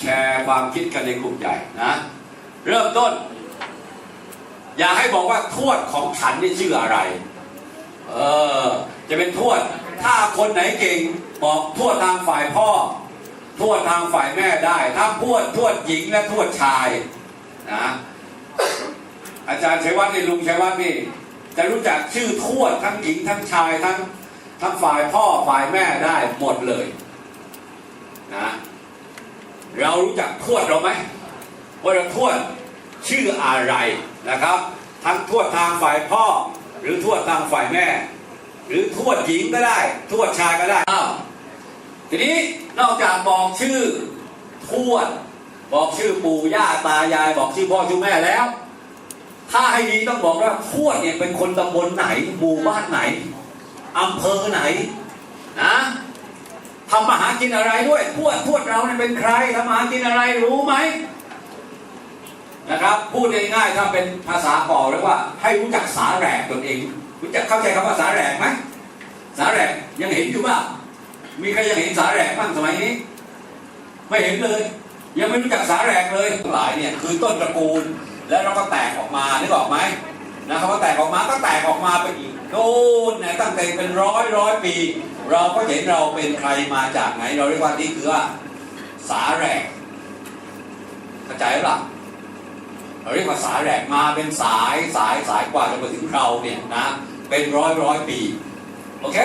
แชร์ความคิดกันในกลุ่มใหญ่นะ เริ่มต้น อย่าให้บอกว่าทวดของฉันนี่ชื่ออะไร เออ จะเป็นทวด ถ้าคนไหนเก่งบอกทวดทางฝ่ายพ่อ ทวดทางฝ่ายแม่ได้ ถ้าทวดทวดหญิงและทวดชายนะอาจารย์ชัยวัฒน์นี่ลุงชัยวัฒน์นี่จะรู้จักชื่อทวดทั้งหญิงทั้งชายทั้งทั้งฝ่ายพ่อฝ่ายแม่ได้หมดเลย เรารู้จักทวดเราไหมว่าเราทวดชื่ออะไรนะครับ ทั้งทวดทางฝ่ายพ่อ หรือทวดทางฝ่ายแม่ หรือทวดหญิงก็ได้ ทวดชายก็ได้อ้าวทีนี้นอกจากบอกชื่อทวด บอกชื่อปู่ย่าตายาย บอกชื่อพ่อชื่อแม่แล้ว ถ้าให้ดีต้องบอกว่าทวดเนี่ยเป็นคนตำบลไหนหมู่บ้านไหนอำเภอไหนนะ กินอะไรด้วยทวดทวดเราเนี่ยเป็นใครทำมาหากินอะไรรู้ไหมนะครับ พูดง่ายๆถ้าเป็นภาษาก่อเรียกว่า ให้รู้จักสาแหรกตนเอง รู้จักเข้าใจคำว่าสาแหรกไหมสาแหรกยังเห็นอยู่บ้างมีใครยังเห็นสาแหรกบ้างสมัยนี้ ไม่เห็นเลย ยังไม่รู้จักสาแหรกเลยทั้งหลายเนี่ยคือต้นตระกูล แล้วเราก็แตกออกมานึกออกไหมนะคำว่าแตกออกมาก็แตกออกมาไปอีก โน่นเนี่ยตั้งแต่เป็นร้อยร้อยปี เราก็เห็นเราเป็นใครมาจากไหน เราเรียกว่านี่คือว่า สาแหรกเข้าใจหรือเปล่าเราเรียกว่าสาแหรกมาเป็นสายสายสายกว่าจะมาถึงเราเนี่ยนะเป็นร้อยร้อยปี โอเค